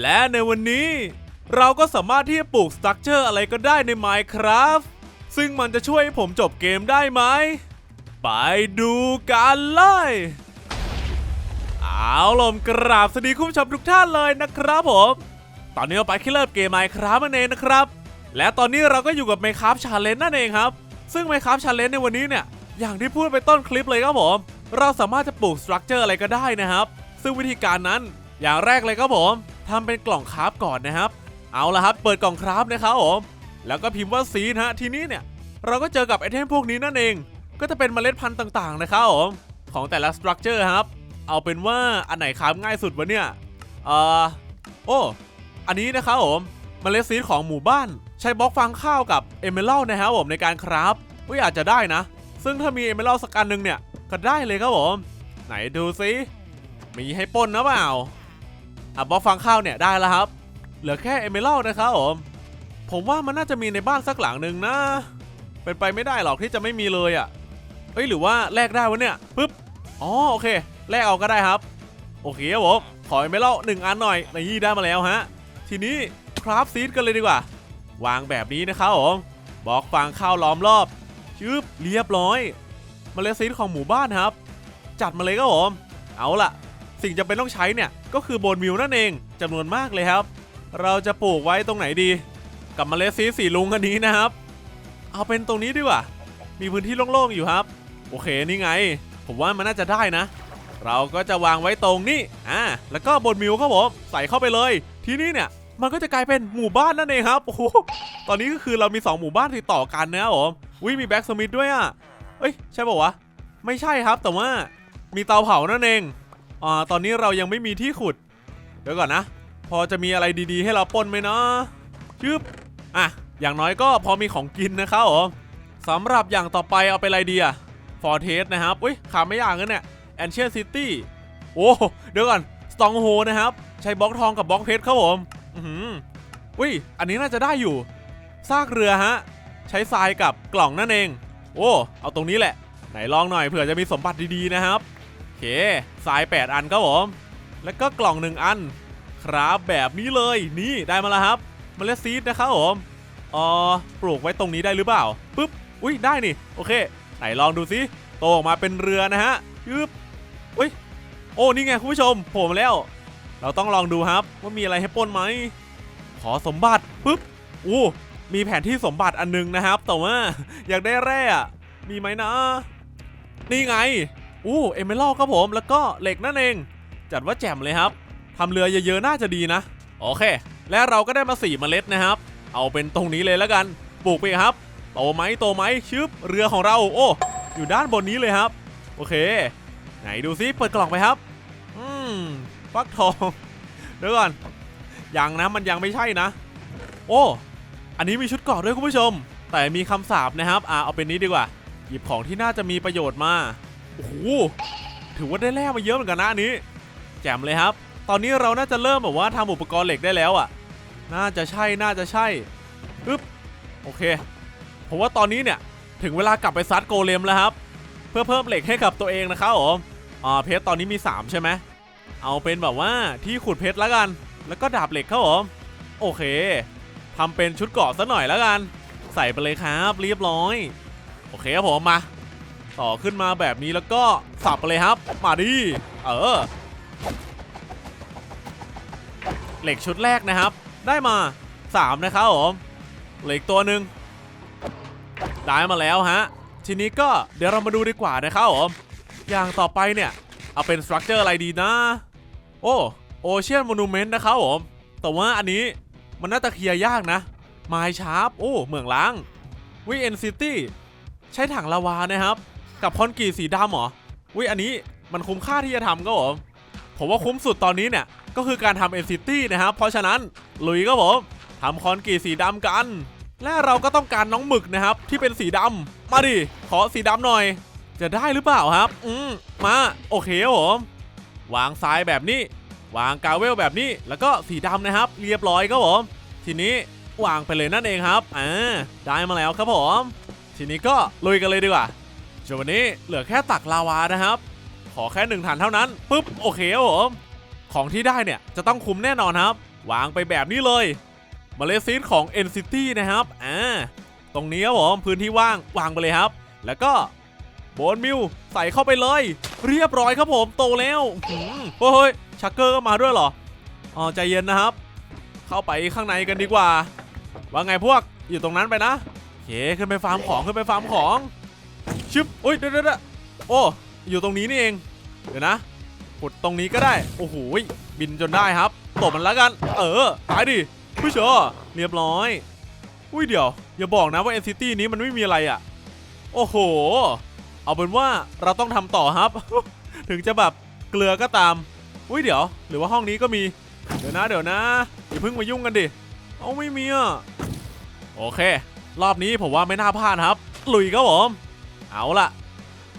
และในวันนี้เราก็สามารถที่จะปลูกสตรัคเจอร์อะไรก็ได้ใน Minecraft ซึ่งมันจะช่วยให้ผมจบเกมได้ไหม ไปดูกันเลยเอาลมกราบสวัสดีคุณผู้ชมทุกท่านเลยนะครับผม ตอนนี้เราไปที่เริ่มเกม Minecraft นั่นเองนะครับ และตอนนี้เราก็อยู่กับ Minecraft Challenge นั่นเองครับ ซึ่ง Minecraft Challenge ในวันนี้เนี่ย อย่างที่พูดไปต้นคลิปเลยครับผม เราสามารถจะปลูกสตรัคเจอร์อะไรก็ได้นะครับ ซึ่งวิธีการนั้นอย่างแรกเลยครับผม ทำเป็นกล่องคราฟก่อนนะครับ เอาละครับ เปิดกล่องคราฟนะครับผมแล้วก็พิมพ์ว่าซีนะฮะทีนี้เนี่ย เราก็เจอกับไอเทมพวกนี้นั่นเอง ก็จะเป็นเมล็ดพันธุ์ต่างๆนะครับผมของแต่ละสตรัคเจอร์ครับ เอาเป็นว่าอันไหนคราฟง่ายสุดวะเนี่ยเอ่อโอ้อันนี้นะครับผมเมล็ดซีดของหมู่บ้าน ใช้บล็อกฟางข้าวกับเอเมอรัลนะครับผมในการคราฟก็อาจจะได้นะ ซึ่งถ้ามีเอเมอรัลสักอันหนึ่งเนี่ยก็ได้เลยครับผมไหนดูซิมีให้ป้นนะเปล่า อะบล็อกฟางข้าวเนี่ยได้แล้วครับ เหลือแค่เอเมรัลนะครับผม ผมว่ามันน่าจะมีในบ้านสักหลังหนึ่งนะ เป็นไปไม่ได้หรอกที่จะไม่มีเลยอะ่ะ เอ้ยหรือว่าแลกได้วะเนี่ยปึ๊บ อ๋อโอเค แลกเอาก็ได้ครับ โอเคครับผม ขอเอเมรัลหนึ่งอันหน่อยในยี่ได้มาแล้วฮะ ทีนี้คราฟซีดกันเลยดีกว่า วางแบบนี้นะครับผม บล็อกฟางข้าวล้อมรอบชึบเรียบร้อยมเมล็ดซีดของหมู่บ้านครับ จัดมาเลยครับผม เอาล่ะ สิ่งจำเป็นต้องใช้เนี่ยก็คือโบนมิลนั่นเองจำนวนมากเลยครับ เราจะปลูกไว้ตรงไหนดี กับเมล็ดซีสีลุงอันนี้นะครับ เอาเป็นตรงนี้ดีกว่า มีพื้นที่โล่งๆอยู่ครับ โอเคนี่ไง ผมว่ามันน่าจะได้นะ เราก็จะวางไว้ตรงนี้อ่าแล้วก็บนมิวครับผมใส่เข้าไปเลย ทีนี้เนี่ยมันก็จะกลายเป็นหมู่บ้านนั่นเองครับโอ้โหตอนนี้ก็คือเรามี 2 หมู่บ้านติดต่อกันนะครับผมวิมีแบ็กสมิธด้วยอะเอ้ยใช่ป่าวะไม่ใช่ครับแต่ว่ามีเตาเผานั่นเอง อ่าตอนนี้เรายังไม่มีที่ขุด เดี๋ยวก่อนนะ พอจะมีอะไรดีๆ ให้เราปนไหมเนาะชึบอะ อย่างน้อยก็พอมีของกินนะครับผมสำหรับอย่างต่อไปเอาไปอะไรดีอะฟอร์เทสนะครับ อุ้ยขาไม่ยากนะเนี่ยแอนเชียซิตี้โอ้เดี๋ยวก่อนสตองโฮนะครับ ใช้บล็อกทองกับบล็อกเพชรครับผมอือหืออุ้ย อันนี้น่าจะได้อยู่ ซากเรือฮะ ใช้ทรายกับกล่องนั่นเอง โอ้ เอาตรงนี้แหละ ไหนลองหน่อยเผื่อจะมีสมบัติดีๆนะครับ เคทราย 8 อันครับผม แล้วก็กล่อง 1 อัน ครับแบบนี้เลยนี่ได้มาแล้วครับมเมล็ดซีดนะครับผมเอ่อปลูกไว้ตรงนี้ได้หรือเปล่าปึ๊บอุ้ยได้นี่โอเค ไหนลองดูซิโตออกมาเป็นเรือนะฮะยึบอุ้ยโอ้นี่ไงคุณผู้ชมโผล่มาแล้ว เราต้องลองดูครับ ว่ามีอะไรให้ปล้นไหมขอสมบัติปึ๊บอู้มีแผนที่สมบัติอันนึงนะครับ แต่ว่าอยากได้แร่มีไหมนะ นี่ไง อู้เอเมอรัลครับผมแล้วก็เหล็กนั่นเอง จัดว่าแจ่มเลยครับทำเรือเยอะๆน่าจะดีนะ โอเค และเราก็ได้มาสี่เมล็ดนะครับ เอาเป็นตรงนี้เลยแล้วกัน ปลูกไปครับ โตไหมโตไหมชึบเรือของเรา โอ้ อยู่ด้านบนนี้เลยครับ โอเค ไหนดูซิเปิดกล่องไปครับ อืมฟักทองเดี๋ยวก่อนยังนะมันยังไม่ใช่นะ โอ้ อันนี้มีชุดเกราะด้วยคุณผู้ชม แต่มีคำสาปนะครับอ่าเอาเป็นนี้ดีกว่า หยิบของที่น่าจะมีประโยชน์มา โอ้โหถือว่าได้แร่มาเยอะเหมือนกันนะนี้ แจ่มเลยครับ ตอนนี้เราน่าจะเริ่มแบบว่าทำอุปกรณ์เหล็กได้แล้วอะ น่าจะใช่น่าจะใช่ปึ๊บโอเคผมว่าตอนนี้เนี่ยถึงเวลากลับไปซัดโกเลมแล้วครับ เพื่อเพิ่มเหล็กให้กับตัวเองนะครับผมอ่าเพชรตอนนี้มี 3 ใช่ไหมเอาเป็นแบบว่าที่ขุดเพชรแล้วกัน แล้วก็ดาบเหล็กครับผมโอเคทำเป็นชุดเกาะซะหน่อยแล้วกัน ใส่ไปเลยครับเรียบร้อย โอเคครับผมมา ต่อขึ้นมาแบบนี้แล้วก็สับไปเลยครับ มาดิเออ เหล็กชุดแรกนะครับ ได้มา 3 นะครับผมเหล็กตัวหนึ่งได้มาแล้วฮะ ทีนี้ก็เดี๋ยวเรามาดูดีกว่านะครับผมอย่างต่อไปเนี่ย เอาเป็นสตรัคเจอร์อะไรดีนะ โอ้โอเชียนม n นูเมนต์นะครับผมแต่ว่าอันนี้มันน่าจะเคลียร์ยากนะไมชาร์ปโอ้เหมืองล้างวิเอ็นซิตี้ใช้ถังลาวานะครับ กับคอนกรีตสีดำเหรอวิอันนี้มันคุ้มค่าที่จะทำก็ผมผมว่าคุ้มสุดตอนนี้เนี่ยก็คือการทำ NCT นซิตี้นะครับเพราะฉะนั้นลุยก็ผมทำคอนกรีตสีดำกัน และเราก็ต้องการน้องหมึกนะครับที่เป็นสีดำมาดิขอสีดำหน่อย จะได้หรือเปล่าครับ อืมมาโอเคครับผมวางทรายแบบนี้ วางกาเวลแบบนี้แล้วก็สีดำนะครับ เรียบร้อยครับผมทีนี้วางไปเลยนั่นเองครับอ่าได้มาแล้วครับผมทีนี้ก็ลุยกันเลยดีกว่า จนวันนี้เหลือแค่ตักลาวานะครับ ขอแค่หนึ่งฐานเท่านั้นปุ๊บโอเคครับผมของที่ได้เนี่ยจะต้องคุ้มแน่นอนครับ วางไปแบบนี้เลยเมล็ดซีดของ NCT นะครับอ่าตรงนี้ครับผมพื้นที่ว่างวางไปเลยครับ แล้วก็โบนมิวใส่เข้าไปเลย เรียบร้อยครับผมโตแล้วอื้อหือเฮ้ยชักเกอร์ก็มาด้วยเหรออ๋อใจเย็นนะครับ เข้าไปข้างในกันดีกว่า ว่าไงพวกอยู่ตรงนั้นไปนะโอเคขึ้นไปฟาร์มของขึ้นไปฟาร์มของ ชึบอุ้ยเดี๋ยวเดี๋ยวเดี๋ยวโอ้อยู่ตรงนี้นี่เอง เดี๋ยวนะขุดตรงนี้ก็ได้ โอ้โหบินจนได้ครับตบมันแล้วกัน เออตายดิผู้ชอเรียบร้อย อุ้ยเดี๋ยว อย่าบอกนะว่า NCT นี้มันไม่มีอะไรอะ โอ้โห เอาเป็นว่าเราต้องทำต่อครับ ถึงจะแบบเกลือก็ตาม อุ้ยเดี๋ยว หรือว่าห้องนี้ก็มี เดี๋ยวนะ เดี๋ยวนะอย่าเพิ่งมายุ่งกันดิ เอาไม่มีอะ โอเค รอบนี้ผมว่าไม่น่าพลาดครับ ลุยครับผม เอาล่ะ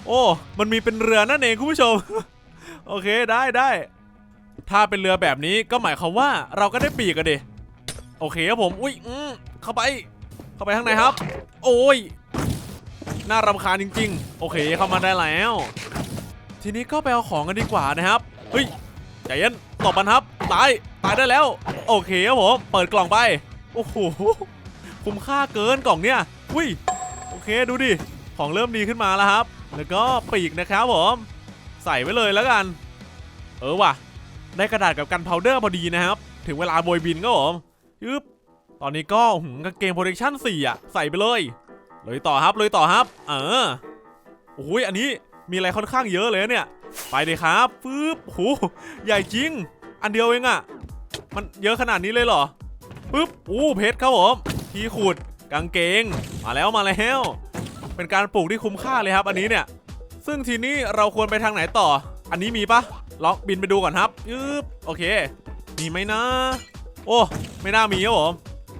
โอ้ มันมีเป็นเรือนั่นเองคุณผู้ชม โอเคได้ได้ ถ้าเป็นเรือแบบนี้ก็หมายความว่าเราก็ได้ปีกกันดิ โอเคครับผม อุ้ยอืมเข้าไป เข้าไปข้างในครับ โอ้ย น่ารำคาญจริง ๆ โอเคเข้ามาได้แล้ว ทีนี้ก็ไปเอาของกันดีกว่านะครับ เฮ้ยใจเย็นตบมันครับ ตาย ตายได้แล้ว โอเคครับผม เปิดกล่องไป โอ้โห คุ้มค่าเกินกล่องเนี่ย อุ้ย โอเคดูดิ ของเริ่มดีขึ้นมาแล้วครับ แล้วก็ปีกนะครับผม ใส่ไว้เลยแล้วกัน เออว่ะ ได้กระดาษกับกันพาวเดอร์พอดีนะครับ ถึงเวลาโบยบินก็ผมยึบตอนนี้ก็หืมกางเกงโปรเทคชั่น4อะ ใส่ไปเลยเลยต่อครับเลยต่อครับ เออโอ้ยอันนี้มีอะไรค่อนข้างเยอะเลยเนี่ย ไปเลยครับปึ๊บโหใหญ่จริง อันเดียวเองอะมันเยอะขนาดนี้เลยเหรอปึ๊บอู้เพชรครับผมที่ขุดกางเกง มาแล้วมาแล้ว เป็นการปลูกที่คุ้มค่าเลยครับ อันนี้เนี่ย ซึ่งทีนี้เราควรไปทางไหนต่อ อันนี้มีปะล็อกบินไปดูก่อนครับปึ๊บโอเค มีไหมนะ โอ้ ไม่น่ามีครับผม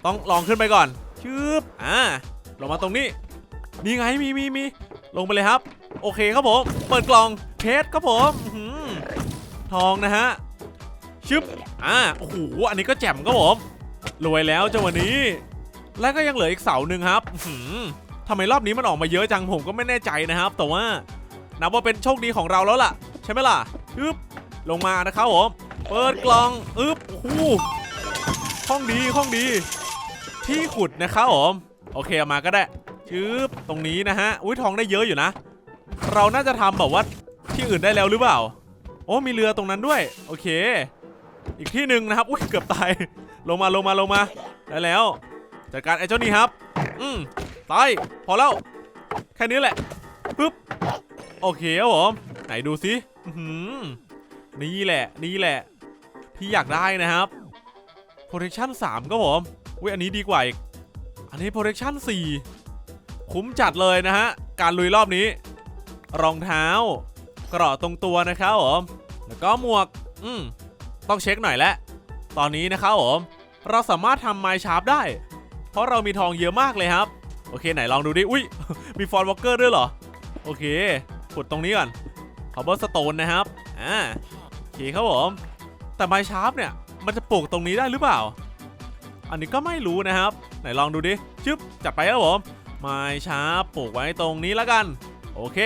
ต้องลองขึ้นไปก่อนชึบอ่า ลงมาตรงนี้ นี่ไง มีมีมี ลงไปเลยครับ โอเคครับผม เปิดกล่องเพชรครับผมหือทองนะฮะ ชึบ อ่า โอ้โห อันนี้ก็แจ่มครับผม รวยแล้วจังวันนี้ และก็ยังเหลืออีกเสาหนึ่งครับ ทำไมรอบนี้มันออกมาเยอะจังผมก็ไม่แน่ใจนะครับ แต่ว่านับว่าเป็นโชคดีของเราแล้วล่ะ ใช่ไหมล่ะชึบลงมานะครับผม เปิดกล่องอึ๊บโอ้โหห้องดีห้องดี ที่ขุดนะครับผมโอเคเอามาก็ได้ชึบตรงนี้นะฮะอุ้ยทองได้เยอะอยู่นะ เราน่าจะทำแบบว่าที่อื่นได้แล้วหรือเปล่า โอ้มีเรือตรงนั้นด้วย โอเค อีกที่หนึ่งนะครับอุ้ยเกือบตายลงมาลงมาลงมาได้แล้วจัดการไอ้เจ้านี่ครับ อืม ตาย พอแล้ว แค่นี้แหละปึ๊บ โอเคครับผม ไหนดูสิอนี่แหละ นี่แหละ ที่อยากได้นะครับ protection 3ครับผมอุ้ยอันนี้ดีกว่าอีก อันนี้ protection 4 คุ้มจัดเลยนะฮะ การลุยรอบนี้ รองเท้ากราะตรงตัวนะครับผม แล้วก็หมวก อืม ต้องเช็คหน่อยแล้วตอนนี้นะครับผม เราสามารถทำไม้ชาร์ปได้ เพราะเรามีทองเยอะมากเลยครับ โอเคไหนลองดูดิ อุ้ย มีฟอนวอลเกอร์ด้วยเหรอ โอเคขุดตรงนี้ก่อนคาร์บอนสโตนนะครับ อ่าโอเคครับผม แต่ไมชาร์ปเนี่ย มันจะปลูกตรงนี้ได้หรือเปล่า อันนี้ก็ไม่รู้นะครับ ไหนลองดูดิ ชึบ จัดไปครับผม ไม้ชาร์ปปลูกไว้ตรงนี้แล้วกัน โอเค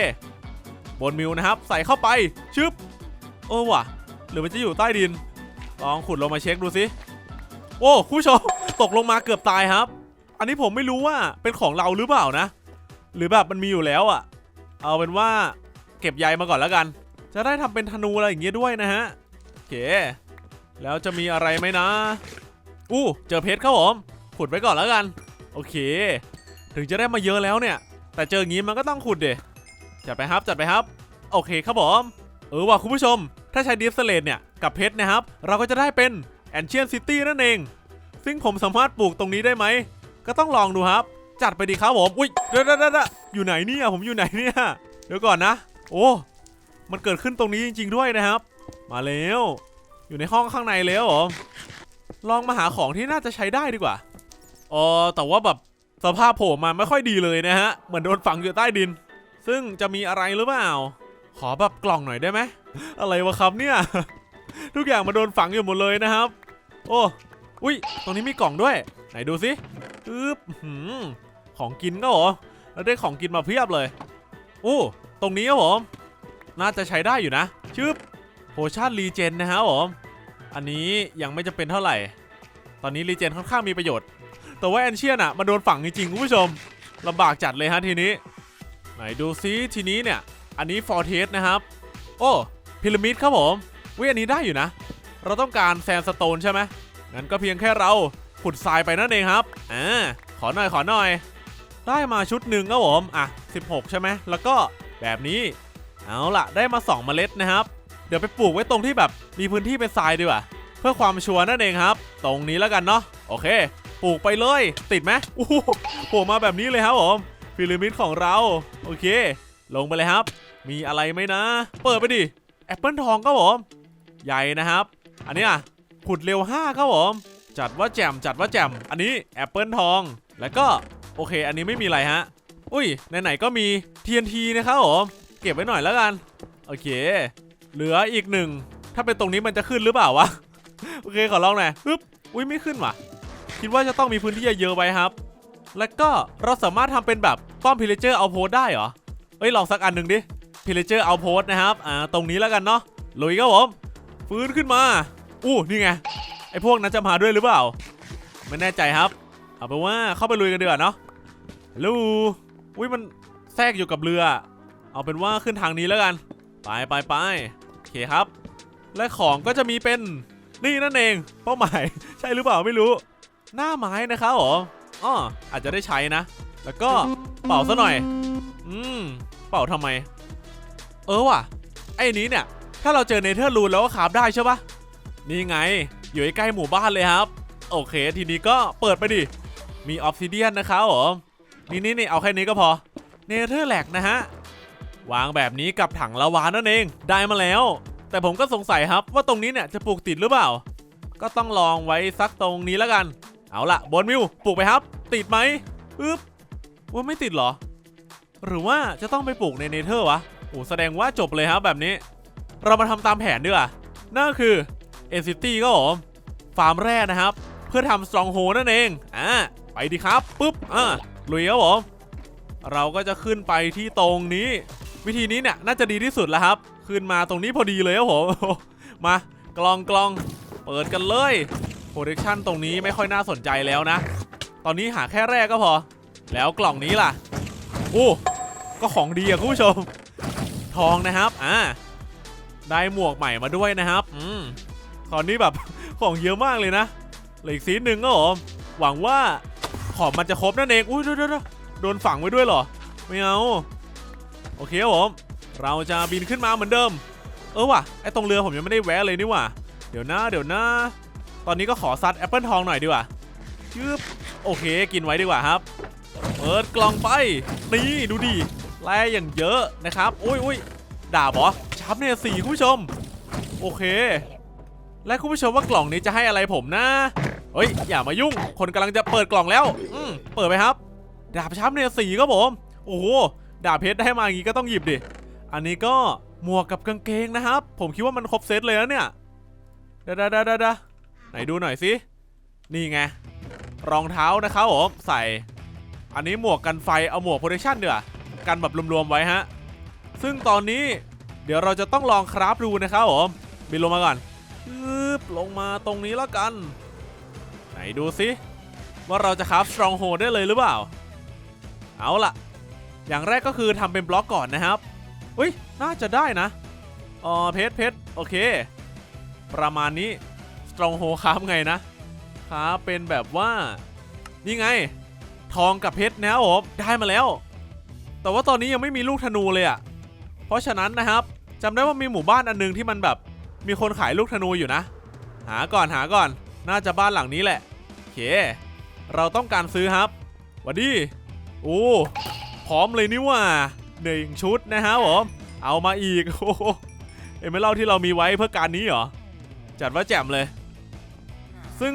บนมิวนะครับ ใส่เข้าไป ชึบเออว่ะ หรือมันจะอยู่ใต้ดิน ลองขุดลงมาเช็คดูสิ โอ้ คุณผู้ชม ตกลงมาเกือบตายครับ อันนี้ผมไม่รู้ว่าเป็นของเราหรือเปล่านะ หรือแบบมันมีอยู่แล้วอะเอาเป็นว่าเก็บใยมาก่อนแล้วกัน จะได้ทำเป็นธนูอะไรอย่างเงี้ยด้วยนะฮะโอเค แล้วจะมีอะไรไหมนะ อู้เจอเพชรครับผมขุดไว้ก่อนแล้วกัน โอเค ถึงจะได้มาเยอะแล้วเนี่ย แต่เจออย่างงี้มันก็ต้องขุดเดจัดไปครับจัดไปครับโอเคครับผมเออว่ะคุณผู้ชม ถ้าใช้ดิฟสเลตเนี่ยกับเพชรนะครับ เราก็จะได้เป็นแอนเชียนซิตี้นั่นเอง ซึ่งผมสามารถปลูกตรงนี้ได้ไหม ก็ต้องลองดูครับ จัดไปดีครับผมอุ้ยเดี๋ยวเดี๋ยวเดี๋ยวอยู่ไหนเนี่ยผมอยู่ไหนเนี่ยเดี๋ยวก่อนนะ โอ้มันเกิดขึ้นตรงนี้จริง ๆ ด้วยนะครับ มาแล้วอยู่ในห้องข้างในแล้วเหรอลองมาหาของที่น่าจะใช้ได้ดีกว่าอ๋อแต่ว่าแบบสภาพโผล่มาไม่ค่อยดีเลยนะฮะ เหมือนโดนฝังอยู่ใต้ดิน ซึ่งจะมีอะไรหรือเปล่า ขอแบบกล่องหน่อยได้ไหม อะไรวะครับเนี่ย ทุกอย่างมาโดนฝังอยู่หมดเลยนะครับ โอ้ อุ้ย ตรงนี้มีกล่องด้วย ไหนดูสิอึ๊บหือของกินก็เหรอ แล้วได้ของกินมาเพียบเลยโอ้ตรงนี้ครับผม น่าจะใช้ได้อยู่นะ ชึบโพชั่นรีเจนนะครับผม อันนี้ยังไม่จะเป็นเท่าไหร่ ตอนนี้รีเจนค่อนข้างมีประโยชน์ แต่ว่าแอนเชียนอะมาโดนฝังจริงๆคุณผู้ชมลำบากจัดเลยฮะทีนี้ ไหนดูซิทีนี้เนี่ย อันนี้ฟอร์เทสนะครับ โอ้พีระมิดครับผมวิอันนี้ได้อยู่นะ เราต้องการแซนสโตนใช่ไหม งั้นก็เพียงแค่เราขุดทรายไปนั่นเองครับอ่าขอหน่อยขอหน่อย ได้มาชุดหนึ่งครับผม อะ 16 ใช่ไหม แล้วก็แบบนี้ เอาล่ะ ได้มา 2 เมล็ดนะครับ เดี๋ยวไปปลูกไว้ตรงที่แบบมีพื้นที่เป็นทรายดีกว่า เพื่อความชัวร์นั่นเองครับ ตรงนี้แล้วกันเนาะ โอเค ปลูกไปเลย ติดไหมอู้หูโผล่มาแบบนี้เลยครับผม พีระมิดของเรา โอเค ลงไปเลยครับ มีอะไรไหมนะ เปิดไปดิ แอปเปิลทองครับผม ใหญ่นะครับ อันนี้ย ขุดเร็ว 5 ครับผม จัดว่าแจ่มจัดว่าแจ่มอันนี้แอปเปิลทอง แล้วก็โอเค อันนี้ไม่มีอะไรฮะ อุ้ยไหนๆก็มี TNT นะครับผม เก็บไว้หน่อยแล้วกัน โอเค เหลืออีกหนึ่ง ถ้าเป็นตรงนี้มันจะขึ้นหรือเปล่าวะ โอเคขอลองหน่อยปึ๊บ อุ้ยไม่ขึ้นว่ะ คิดว่าจะต้องมีพื้นที่เยอะๆไว้ครับ แล้วก็เราสามารถทำเป็นแบบป้อมพิเลเจอร์เอาโพสได้เหรอ เอ้ยลองสักอันหนึ่งดิพิเลเจอร์เอาโพสนะครับ อ่าตรงนี้แล้วกันเนาะลุยครับผม ฟื้นขึ้นมา อู้นี่ไงไอพวกนั้นจะมาด้วยหรือเปล่า ไม่แน่ใจครับ เอาเป็นว่าเข้าไปลุยกันดีกว่าเนาะลูอุ้ยมันแทรกอยู่กับเรือ เอาเป็นว่าขึ้นทางนี้แล้วกัน ไปไปไปโอเคครับ และของก็จะมีเป็นนี่นั่นเอง เป้าหมาย ใช่หรือเปล่าไม่รู้ หน้าไม้นะครับผมอ๋ออาจจะได้ใช้นะ แล้วก็เป่าซะหน่อย อืม เป่าทำไม เออว่ะ ไอ้นี้เนี่ย ถ้าเราเจอเนเธอร์รูนแล้วก็คราฟได้ใช่ปะ นี่ไง อยู่ใกล้หมู่บ้านเลยครับ โอเค ทีนี้ก็เปิดไปดิ มีออฟซิเดียนนะครับผมนี่นี่นี่เอาแค่นี้ก็พอ เนเธอร์แลกนะฮะ วางแบบนี้กับถังละวานนั่นเอง ได้มาแล้ว แต่ผมก็สงสัยครับว่าตรงนี้เนี่ยจะปลูกติดหรือเปล่า ก็ต้องลองไว้สักตรงนี้แล้วกัน เอาละบนมิวปลูกไปครับ ติดไหมปึ๊บว่าไม่ติดเหรอ หรือว่าจะต้องไปปลูกในเนเธอร์วะโอ้แสดงว่าจบเลยครับแบบนี้ เรามาทำตามแผนดีกว่านั่นคือ เอซิตี้ก็ผมฟาร์มแร่นะครับ เพื่อทำสตรองโฮนั่นเองอ่าไปดีครับปุ๊บอ่าลุยครับผมเราก็จะขึ้นไปที่ตรงนี้ วิธีนี้เนี่ยน่าจะดีที่สุดแล้วครับ ขึ้นมาตรงนี้พอดีเลยครับผมมากลองกลองเปิดกันเลยโปรดักชันตรงนี้ไม่ค่อยน่าสนใจแล้วนะ ตอนนี้หาแค่แรกก็พอ แล้วกล่องนี้ล่ะโอ้ก็ของดีอะคุณผู้ชม ทองนะครับอ่าได้หมวกใหม่มาด้วยนะครับ อืม ตอนนี้แบบ ของเยอะมากเลยนะเหลืออีกซีนหนึ่งก็ผมหวังว่าของมันจะครบนั่นเองอุ้ยเดี๋ยวเดี๋ยวเดี๋ยวโดนฝังไว้ด้วยเหรอ ไม่เอา โอเคครับผม เราจะบินขึ้นมาเหมือนเดิม เออว่ะไอตรงเรือผมยังไม่ได้แวะเลยนี่ว่าเดี๋ยวนะเดี๋ยวนะ ตอนนี้ก็ขอซัดแอปเปิลทองหน่อยดีกว่าชืบโอเค กินไว้ดีกว่าครับ เปิดกล่องไป นี่ดูดิแร่อย่างเยอะนะครับ อุ้ยอุ้ยดาบเหรอชับเนี่ยสี่คุณผู้ชม โอเค และคุณผู้ชมว่ากล่องนี้จะให้อะไรผมนะเฮ้ยอย่ามายุ่ง คนกำลังจะเปิดกล่องแล้ว อืมเปิดไปครับ ดาบช้ำเนี่ยสีครับผม โอ้โหดาบเพชรได้มาอย่างงี้ก็ต้องหยิบดิ อันนี้ก็หมวกกับกางเกงนะครับ ผมคิดว่ามันครบเซตเลยนะเนี่ยเดาดาดาดาดาไหนดูหน่อยสิ นี่ไง รองเท้านะครับผม ใส่ อันนี้หมวกกันไฟ เอาหมวกโปรเทชั่นเดือกันแบบรวมๆไว้ฮะ ซึ่งตอนนี้เดี๋ยวเราจะต้องลองคราฟดูนะครับผม บินลงมาก่อน ปึ๊บลงมาตรงนี้แล้วกัน ไหนดูสิว่าเราจะคราฟสตรองโฮได้เลยหรือเปล่า เอาล่ะ อย่างแรกก็คือทำเป็นบล็อกก่อนนะครับ อุ้ย น่าจะได้นะ อ๋อ เพชรเพชรโอเค ประมาณนี้สตรองโฮคราฟไงนะคราฟเป็นแบบว่า นี่ไง ทองกับเพชรนะครับผมได้มาแล้ว แต่ว่าตอนนี้ยังไม่มีลูกธนูเลยอะ่ะ เพราะฉะนั้นนะครับจำได้ว่ามีหมู่บ้านอันนึงที่มันแบบ มีคนขายลูกธนูอยู่นะ หาก่อนหาก่อน น่าจะบ้านหลังนี้แหละโอเค เราต้องการซื้อครับวัดดีโอ้พร้อมเลยนี่ว่าหนึ่งชุดนะครับผมเอามาอีกโอ้เอ็มเมเล่าที่เรามีไว้เพื่อการนี้เหรอ จัดว่าแจ่มเลย ซึ่ง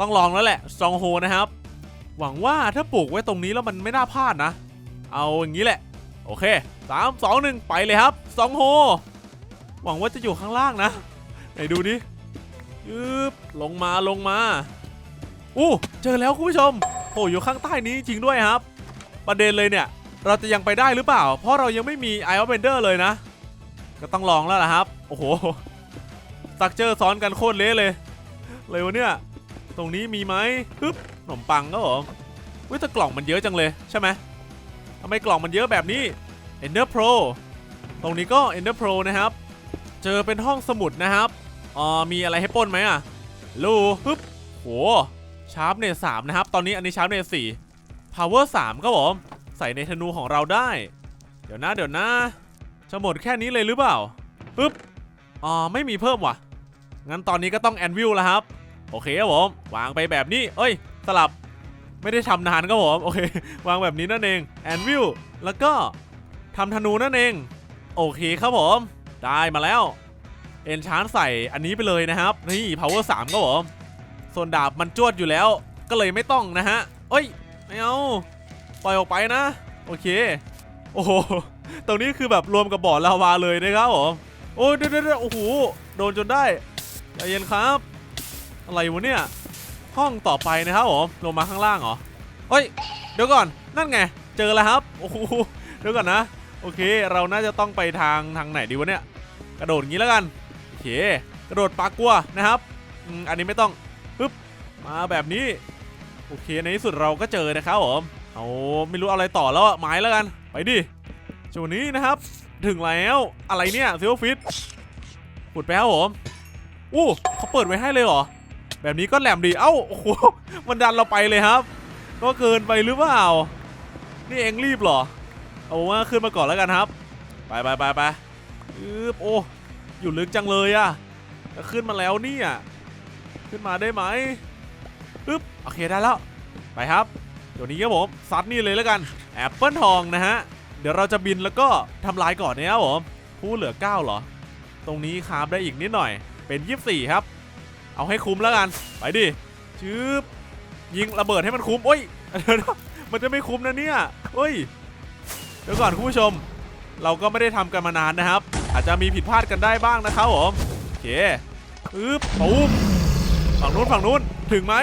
ต้องลองแล้วแหละซองโฮนะครับ หวังว่าถ้าปลูกไว้ตรงนี้แล้วมันไม่น่าพลาดนะ เอาอย่างนี้แหละ โอเคสามสองหนึ่งไปเลยครับซองโฮ หวังว่าจะอยู่ข้างล่างนะ ไหนดูดิยึบลงมาลงมาอู้เจอแล้วคุณผู้ชมโอ้อยู่ข้างใต้นี้จริงด้วยครับ ประเด็นเลยเนี่ย เราจะยังไปได้หรือเปล่า เพราะเรายังไม่มีไอออฟเบนเดอร์เลยนะ ก็ต้องลองแล้วล่ะครับ โอ้โหสตักเจอซ้อนกันโคตรเละเลย เลยวะเนี่ย ตรงนี้มีไหมปึ๊บขนมปังก็ผมเว้ยแต่กล่องมันเยอะจังเลยใช่ไหมทำไมกล่องมันเยอะแบบนี้ Ender Pro ตรงนี้ก็ Ender Pro นะครับ เจอเป็นห้องสมุดนะครับอ๋อมีอะไรให้ปล้นไหมอะลูปึ๊บโหชาร์ปเนสามนะครับ ตอนนี้อันนี้ชาร์ปเนสสี่ power 3ครับผม ใส่ในธนูของเราได้ เดี๋ยวนะเดี๋ยวนะ จะหมดแค่นี้เลยหรือเปล่าปึ๊บอ๋อไม่มีเพิ่มว่ะ งั้นตอนนี้ก็ต้องแอนวิลแล้วครับ โอเคครับผม วางไปแบบนี้ เอ้ย สลับไม่ได้ทำนานครับผม โอเค วางแบบนี้นั่นเองแอนวิลแล้วก็ทำธนูนั่นเอง โอเคครับผม ได้มาแล้ว เอนชานใส่อันนี้ไปเลยนะครับ นี่ power 3ครับผมส่วนดาบมันจวดอยู่แล้ว ก็เลยไม่ต้องนะฮะเอ้ย ไม่เอา ปล่อยออกไปนะ โอเค โอ้โห ตรงนี้คือแบบรวมกับบ่อลาวาเลยนะครับผม โอ้ยเดี๋ยวเดี๋ยวเดี๋ยวโอ้โห โดนจนได้ใจเย็นครับ อะไรวะเนี่ย ห้องต่อไปนะครับผม ลงมาข้างล่างเหรอเฮ้ย เดี๋ยวก่อน นั่นไง เจอแล้วครับ โอ้โห เดี๋ยวก่อนนะ โอเค เราน่าจะต้องไปทางทางไหนดีวะเนี่ย กระโดดอย่างนี้แล้วกัน โอเค กระโดดปลากลัวนะครับอันนี้ไม่ต้องปึ๊บมาแบบนี้ โอเค ในที่สุดเราก็เจอนะครับผมเอาไม่รู้อะไรต่อแล้วอะไม้แล้วกัน ไปดิช่วงนี้นะครับ ถึงแล้ว อะไรเนี่ยซิลฟิตขุดไปครับผม อู้เขาเปิดไว้ให้เลยเหรอ แบบนี้ก็แหลมดี เอ้า โอ้โห มันดันเราไปเลยครับ ก็เกินไปหรือเปล่า นี่เองรีบเหรอ เอาว่าขึ้นมาก่อนแล้วกันครับ ไปไปไปไปอึบโอ้อยู่ลึกจังเลยอะจะขึ้นมาแล้วเนี่ยขึ้นมาได้ไหมอึ๊บโอเคได้แล้ว ไปครับ เดี๋ยวนี้ครับผมซัดนี่เลยแล้วกันแอปเปิลทองนะฮะ เดี๋ยวเราจะบินแล้วก็ทำลายก่อนนะครับผมผู้เหลือ 9 เหรอ ตรงนี้คาบได้อีกนิดหน่อย เป็น 24 ครับ เอาให้คุ้มแล้วกัน ไปดิชืบยิงระเบิดให้มันคุ้มโอ้ย มันจะไม่คุ้มนะเนี่ยเฮ้ย ดี๋ยวก่อนคุณผู้ชม เราก็ไม่ได้ทำกันมานานนะครับ อาจจะมีผิดพลาดกันได้บ้างนะครับผมโอเคอึ๊บปุ๊บฝั่งนู้นฝั่งนู้นถึงไหม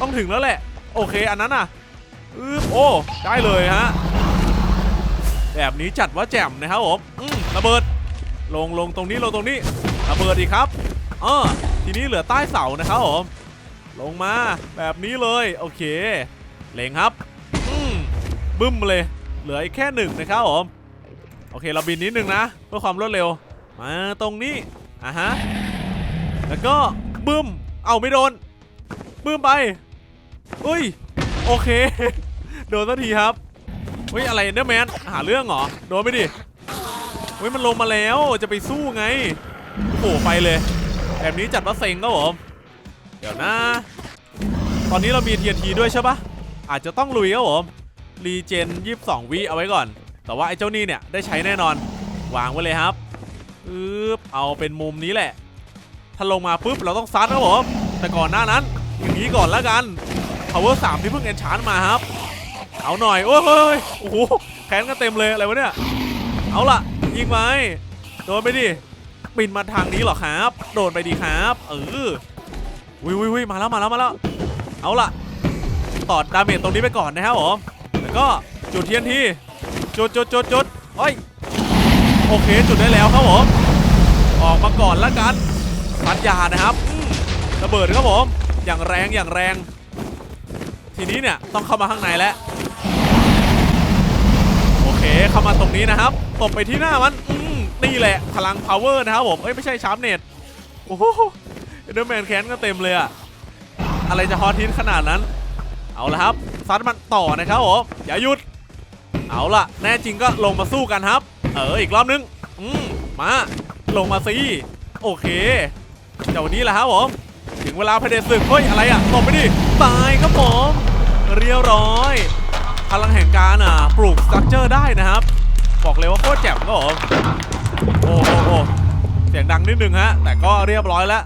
ต้องถึงแล้วแหละ โอเคอันนั้นน่ะอึ๊บโอ้ได้เลยฮะแบบนี้จัดว่าแจ่มนะครับผมอืมระเบิด ลงลงตรงนี้ลงตรงนี้ระเบิดอีกครับเออทีนี้เหลือใต้เสานะครับผมลงมาแบบนี้เลย โอเคเล็งครับอืมบึ้มเลย เหลืออีกแค่หนึ่งนะครับผมโอเคเราบินนิดนึงนะ เพื่อความรวดเร็ว มาตรงนี้อะฮะแล้วก็บึ้มเอาไม่โดนบึ้มไปอุ้ยโอเค โดนสักทีครับเฮ้ยอะไรเนอร์แมนหาเรื่องเหรอโดนไปดิเฮ้ยมันลงมาแล้วจะไปสู้ไงโอ้โหไปเลย แบบนี้จัดว่าเซ็งครับผมเดี๋ยวนะ ตอนนี้เรามี TNT ด้วยใช่ปะอาจจะต้องลุยครับผม รีเจน 22 วิเอาไว้ก่อน แต่ว่าไอ้เจ้านี่เนี่ยได้ใช้แน่นอน วางไว้เลยครับปึ๊บเอาเป็นมุมนี้แหละ ถ้าลงมาปุ๊บเราต้องซัดครับผม แต่ก่อนหน้านั้นอย่างนี้ก่อนแล้วกัน power 3ที่เพิ่งเอนชานมาครับ เอาหน่อย โอ้ยเฮ้ยโอ้โหแขนกันเต็มเลยอะไรวะเนี่ย เอาล่ะ ยิงไปโดนไปดิบินมาทางนี้หรอครับ โดนไปดีครับ เออวิววิววิมาแล้วมาแล้วมาแล้ว เอาล่ะ ต่อดาเมจตรงนี้ไปก่อนนะครับผม ก็จุดเทียนทีจุดจุดจุดจุดเฮ้ยโอเคจุดได้แล้วครับผมออกมาก่อนละกันพัดยานะครับระเบิดครับผมอย่างแรงอย่างแรง ทีนี้เนี่ยต้องเข้ามาข้างในแล้วโอเคเข้ามาตรงนี้นะครับตบไปที่หน้ามันอืมนี่แหละพลัง power นะครับผมเอ้ยไม่ใช่ชาร์ปเน็ตโอ้โหเดอร์แมนแคนก็เต็มเลยอะอะไรจะฮอตฮิตขนาดนั้น เอาละครับ ซัดมันต่อนะครับผมอย่าหยุด เอาล่ะ แน่จริงก็ลงมาสู้กันครับ เอออีกรอบนึง อืมมาลงมาสิโอเคเดี๋ยววันนี้แหละครับผมถึงเวลาพเดศึกเฮ้ยอะไรอะตบไปดิตายครับผมเรียบร้อย พลังแห่งการอะ ปลูกสตรัคเจอร์ได้นะครับ บอกเลยว่าโคตรแจ่มครับผมโอ้โหโอ้เสียงดังนิดนึงฮะ แต่ก็เรียบร้อยแล้ว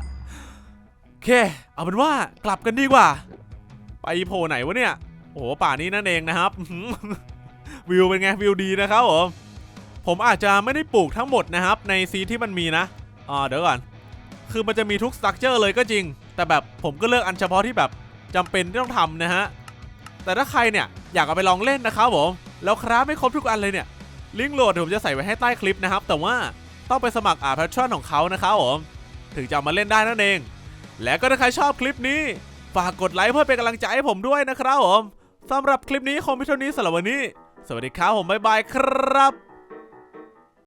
โอเค เอาเป็นว่ากลับกันดีกว่า ไปโผล่ไหนวะเนี่ย โอ้โหป่านี้นั่นเองนะครับ วิวเป็นไงวิวดีนะครับผมผมอาจจะไม่ได้ปลูกทั้งหมดนะครับ ในซีที่มันมีนะอ่าเดี๋ยวก่อน คือมันจะมีทุกสตรัคเจอร์เลยก็จริง แต่แบบผมก็เลือกอันเฉพาะที่แบบจำเป็นที่ต้องทำนะฮะ แต่ถ้าใครเนี่ยอยากเอาไปลองเล่นนะครับผม แล้วคราฟไม่ครบทุกอันเลยเนี่ย ลิงก์โหลดผมจะใส่ไว้ให้ใต้คลิปนะครับ แต่ว่าต้องไปสมัครอาแพทรอนของเขานะครับผม ถึงจะมาเล่นได้นั่นเอง และก็ถ้าใครชอบคลิปนี้ ฝากกดไลค์เพื่อเป็นกำลังใจให้ผมด้วยนะครับผม สำหรับคลิปนี้คงไม่เท่านี้สำหรับวันนี้ สวัสดีครับผมบ๊ายบายครับ